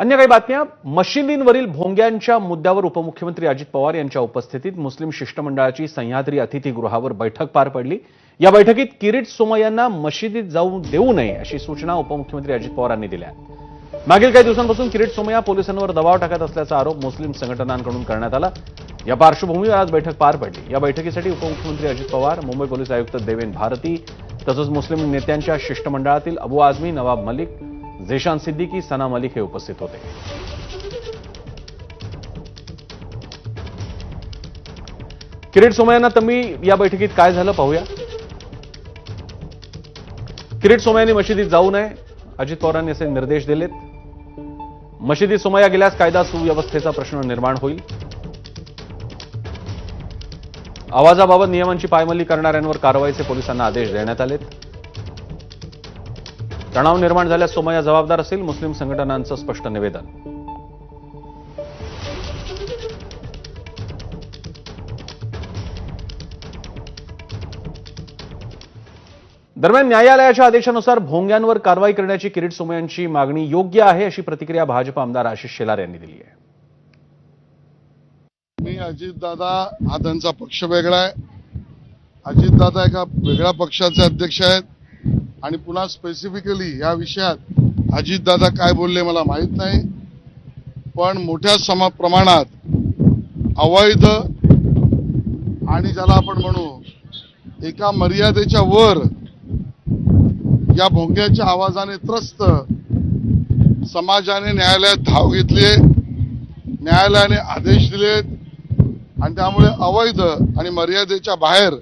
अन्य काही बातम्या. मशिदींवरील भोंग्यांच्या मुद्द्यावर उपमुख्यमंत्री अजित पवार यांच्या उपस्थितीत मुस्लिम शिष्टमंडळाची सह्याद्री अतिथीगृहावर बैठक पार पडली. या बैठकीत किरीट सोमय्यांना मशिदीत जाऊ देऊ नये अशी सूचना उपमुख्यमंत्री अजित पवारांनी दिल्या. मागील काही दिवसांपासून किरीट सोमय्या पोलिसांवर दबाव टाकत असल्याचा आरोप मुस्लिम संघटनांकडून करण्यात आला. या पार्श्वभूमीवर आज बैठक पार पडली. या बैठकीसाठी उपमुख्यमंत्री अजित पवार मुंबई पोलीस आयुक्त देवेन भारती तसंच मुस्लिम नेत्यांच्या शिष्टमंडळातील अबू आझमी नवाब मलिक झेशान सिद्दीकी सना मलिक हे उपस्थित होते. किरीट सोमय्यांना तम्मी या बैठकीत काय झालं पाहूया. किरीट सोमय्यांनी मशिदीत जाऊ नये. अजित पवारांनी असे निर्देश दिलेत. मशिदीत सोमय्या गेल्यास कायदा सुव्यवस्थेचा प्रश्न निर्माण होईल. आवाजाबाबत नियमांची पायमल्ली करणाऱ्यांवर कारवाईचे पोलिसांना आदेश देण्यात आलेत. तणाव निर्माण झाल्यास सोमय्या जबाबदार असेल मुस्लिम संघटनांचं स्पष्ट निवेदन. दरम्यान न्यायालयाच्या आदेशानुसार भोंग्यांवर कारवाई करण्याची किरीट सोमय्यांची मागणी योग्य आहे अशी प्रतिक्रिया भाजप आमदार आशिष शेलार यांनी दिली आहे. मी अजितदादा हा त्यांचा पक्ष वेगळा आहे. अजितदादा एका वेगळ्या पक्षाचे अध्यक्ष आहेत. आणि पुन्हा स्पेसिफिकली या विषयात अजितदादा काय बोलले मला माहीत नाही. पण मोठ्या समा प्रमाणात अवैध आणि ज्याला आपण म्हणू एका मर्यादेच्या वर या भोंग्याच्या आवाजाने त्रस्त समाजाने न्यायालयात धाव घेतली न्यायालयाने आदेश दिलेत आणि त्यामुळे अवैध आणि मर्यादेच्या बाहेर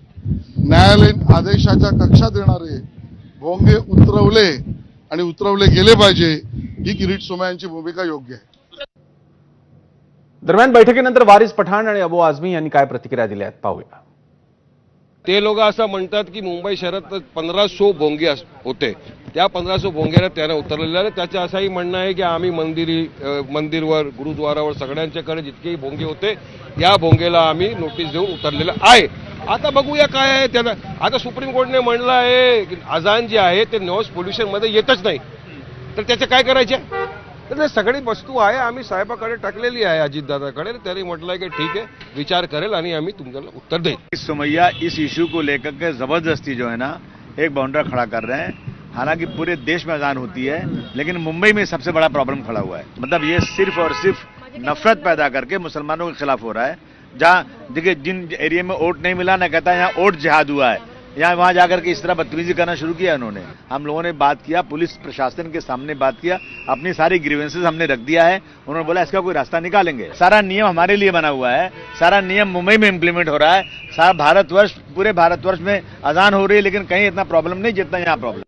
न्यायालयीन आदेशाच्या कक्षात येणारे भोंगे उतरवले आणि उतरवले गेले पाहिजे ही किरीट सोमयांची भूमिका योग्य आहे. दरम्यान बैठकीनंतर वारिस पठाण आणि अबू आझमी यांनी काय प्रतिक्रिया दिल्या आहेत पाहूया. ते लोक असं म्हणतात की मुंबई शहरात पंधराशे भोंगे अस- होते. त्या पंधराशे भोंग्याला त्यानं उतरलेलं आहे त्याचं असंही म्हणणं आहे की आम्ही मंदिरी मंदिरवर गुरुद्वारावर सगळ्यांच्याकडे जितकेही भोंगे होते या भोंगेला आम्ही नोटीस देऊन उतरलेलं आहे. आता बघूया काय आहे. त्याला आता सुप्रीम कोर्टने म्हणलं आहे की अजान जे आहे ते नॉइस पोल्युशनमध्ये येतच नाही. तर त्याचं काय करायचे? तर सगळी वस्तू आहे आम्ही साहेबाकडे टाकलेली आहे अजितदादाकडे. त्यांनी म्हटलंय की ठीक आहे विचार करेल आणि आम्ही तुमच्याला उत्तर देईल. इस सोमैया इस इशू को लेकर के जबरदस्ती जो है ना एक बाउंड्रा खड़ा कर रहे हैं। हालांकि पूरे देश में अजान होती है लेकिन मुंबई में सबसे बड़ा प्रॉब्लम खड़ा हुआ है। मतलब ये सिर्फ और सिर्फ नफरत पैदा करके मुसलमानों के खिलाफ हो रहा है। जहाँ देखिए जिन एरिया में वोट नहीं मिला, ना कहता है, यहाँ वोट जिहाद हुआ है। यहाँ वहाँ जाकर के इस तरह बदतमीजी करना शुरू किया उन्होंने। हम लोगों ने बात किया, पुलिस प्रशासन के सामने बात किया, अपनी सारी ग्रीवेंसेज हमने रख दिया है। उन्होंने बोला, इसका कोई रास्ता निकालेंगे। सारा नियम हमारे लिए बना हुआ है। सारा नियम मुंबई में इंप्लीमेंट हो रहा है। सारा भारतवर्ष, पूरे भारतवर्ष में अजान हो रही है, लेकिन कहीं इतना प्रॉब्लम नहीं जितना यहाँ प्रॉब्लम